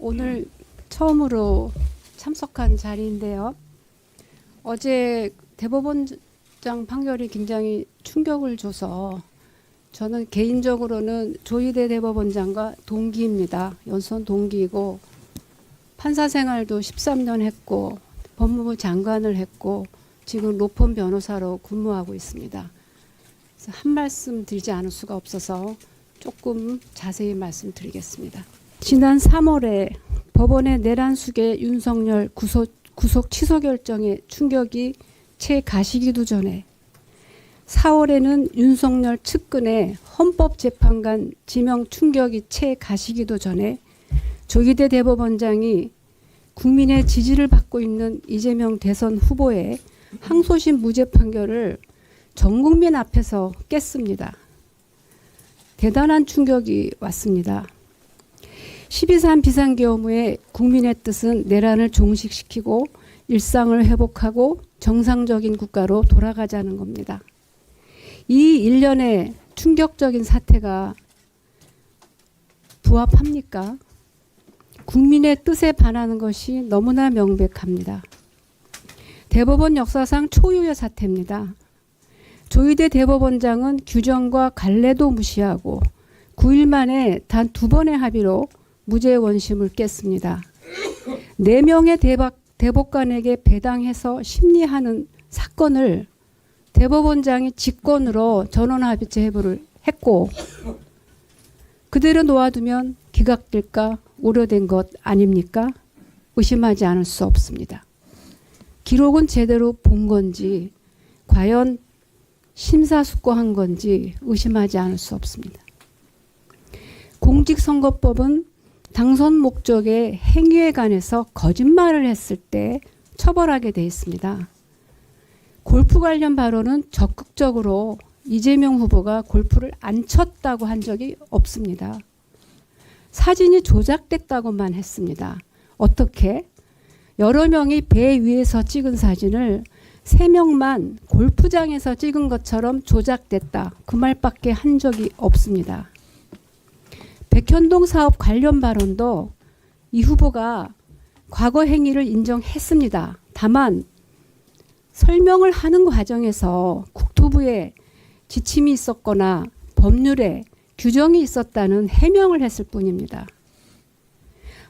오늘 처음으로 참석한 자리인데요. 어제 대법원장 판결이 굉장히 충격을 줘서 저는 개인적으로는 조희대 대법원장과 동기입니다. 연선 동기이고 판사 생활도 13년 했고 법무부 장관을 했고 지금 로펌 변호사로 근무하고 있습니다. 한 말씀 드리지 않을 수가 없어서 조금 자세히 말씀드리겠습니다. 지난 3월에 법원의 내란숙의 윤석열 구속, 구속 취소 결정에 충격이 채 가시기도 전에 4월에는 윤석열 측근의 헌법재판관 지명 충격이 채 가시기도 전에 조기대 대법원장이 국민의 지지를 받고 있는 이재명 대선 후보의 항소심 무죄 판결을 전 국민 앞에서 깼습니다. 대단한 충격이 왔습니다. 12.3 비상계엄후에 국민의 뜻은 내란을 종식시키고 일상을 회복하고 정상적인 국가로 돌아가자는 겁니다. 이 일련의 충격적인 사태가 부합합니까? 국민의 뜻에 반하는 것이 너무나 명백합니다. 대법원 역사상 초유의 사태입니다. 조희대 대법원장은 규정과 관례도 무시하고 9일 만에 단 두 번의 합의로 무죄 원심을 깼습니다. 네 명의 대박, 대법관에게 배당해서 심리하는 사건을 대법원장이 직권으로 전원합의체 해부를 했고 그대로 놓아두면 기각될까 우려된 것 아닙니까? 의심하지 않을 수 없습니다. 기록은 제대로 본 건지 과연 심사숙고한 건지 의심하지 않을 수 없습니다. 공직선거법은 당선 목적의 행위에 관해서 거짓말을 했을 때 처벌하게 돼 있습니다. 골프 관련 발언은 적극적으로 이재명 후보가 골프를 안 쳤다고 한 적이 없습니다. 사진이 조작됐다고만 했습니다. 어떻게? 여러 명이 배 위에서 찍은 사진을 세 명만 골프장에서 찍은 것처럼 조작됐다. 그 말밖에 한 적이 없습니다. 백현동 사업 관련 발언도 이 후보가 과거 행위를 인정했습니다. 다만 설명을 하는 과정에서 국토부에 지침이 있었거나 법률에 규정이 있었다는 해명을 했을 뿐입니다.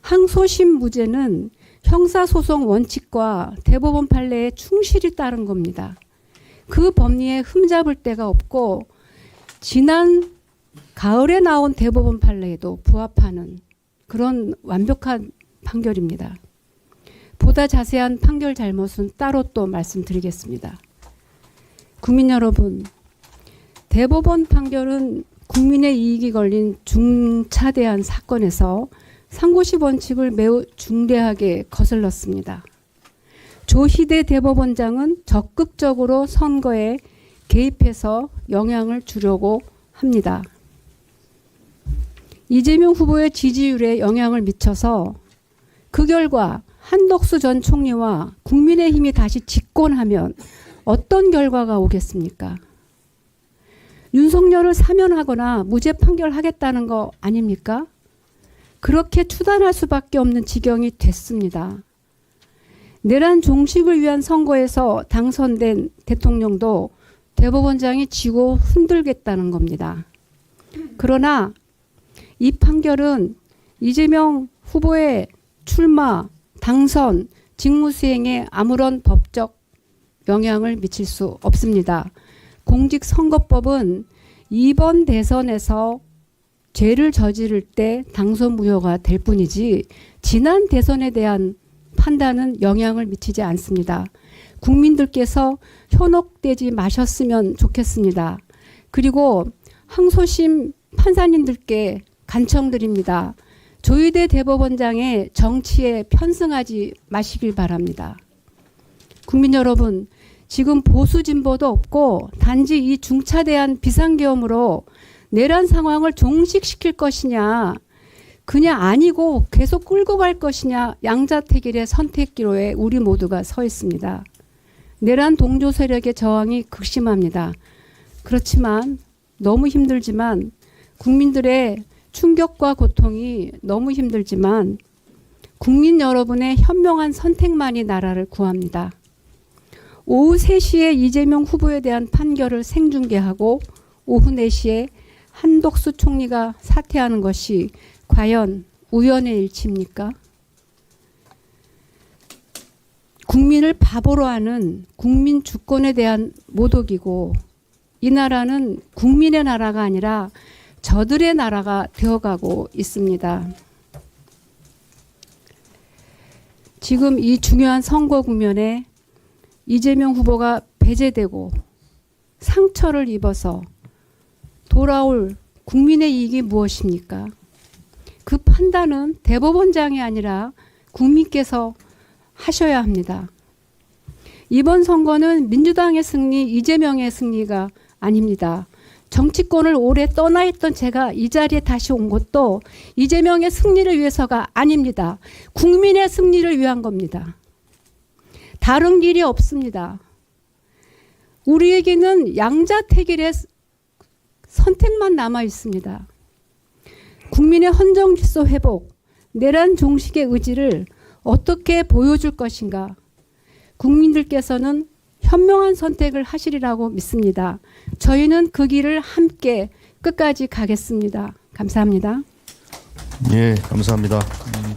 항소심 무죄는 형사소송 원칙과 대법원 판례에 충실히 따른 겁니다. 그 법리에 흠잡을 데가 없고 지난 가을에 나온 대법원 판례에도 부합하는 그런 완벽한 판결입니다. 보다 자세한 판결 잘못은 따로 또 말씀드리겠습니다. 국민 여러분, 대법원 판결은 국민의 이익이 걸린 중차대한 사건에서 상고시 원칙을 매우 중대하게 거슬렀습니다. 조희대 대법원장은 적극적으로 선거에 개입해서 영향을 주려고 합니다. 이재명 후보의 지지율에 영향을 미쳐서 그 결과 한덕수 전 총리와 국민의힘이 다시 집권하면 어떤 결과가 오겠습니까? 윤석열을 사면하거나 무죄 판결하겠다는 거 아닙니까? 그렇게 추단할 수밖에 없는 지경이 됐습니다. 내란 종식을 위한 선거에서 당선된 대통령도 대법원장이 지고 흔들겠다는 겁니다. 그러나 이 판결은 이재명 후보의 출마, 당선, 직무 수행에 아무런 법적 영향을 미칠 수 없습니다. 공직선거법은 이번 대선에서 죄를 저지를 때 당선 무효가 될 뿐이지 지난 대선에 대한 판단은 영향을 미치지 않습니다. 국민들께서 현혹되지 마셨으면 좋겠습니다. 그리고 항소심 판사님들께 간청드립니다. 조희대 대법원장의 정치에 편승하지 마시길 바랍니다. 국민 여러분, 지금 보수 진보도 없고 단지 이 중차대한 비상계엄으로 내란 상황을 종식시킬 것이냐, 그냥 아니고 계속 끌고 갈 것이냐 양자택일의 선택기로에 우리 모두가 서 있습니다. 내란 동조 세력의 저항이 극심합니다. 그렇지만 너무 힘들지만 국민들의 충격과 고통이 너무 힘들지만 국민 여러분의 현명한 선택만이 나라를 구합니다. 오후 3시에 이재명 후보에 대한 판결을 생중계하고 오후 4시에 한독수 총리가 사퇴하는 것이 과연 우연의 일치입니까? 국민을 바보로 하는 국민 주권에 대한 모독이고 이 나라는 국민의 나라가 아니라 저들의 나라가 되어가고 있습니다. 지금 이 중요한 선거 국면에 이재명 후보가 배제되고 상처를 입어서 돌아올 국민의 이익이 무엇입니까? 그 판단은 대법원장이 아니라 국민께서 하셔야 합니다. 이번 선거는 민주당의 승리, 이재명의 승리가 아닙니다. 정치권을 오래 떠나 있던 제가 이 자리에 다시 온 것도 이재명의 승리를 위해서가 아닙니다. 국민의 승리를 위한 겁니다. 다른 길이 없습니다. 우리에게는 양자택일의 선택만 남아 있습니다. 국민의 헌정 질서 회복, 내란 종식의 의지를 어떻게 보여줄 것인가? 국민들께서는 현명한 선택을 하시리라고 믿습니다. 저희는 그 길을 함께 끝까지 가겠습니다. 감사합니다. 예, 감사합니다. 음,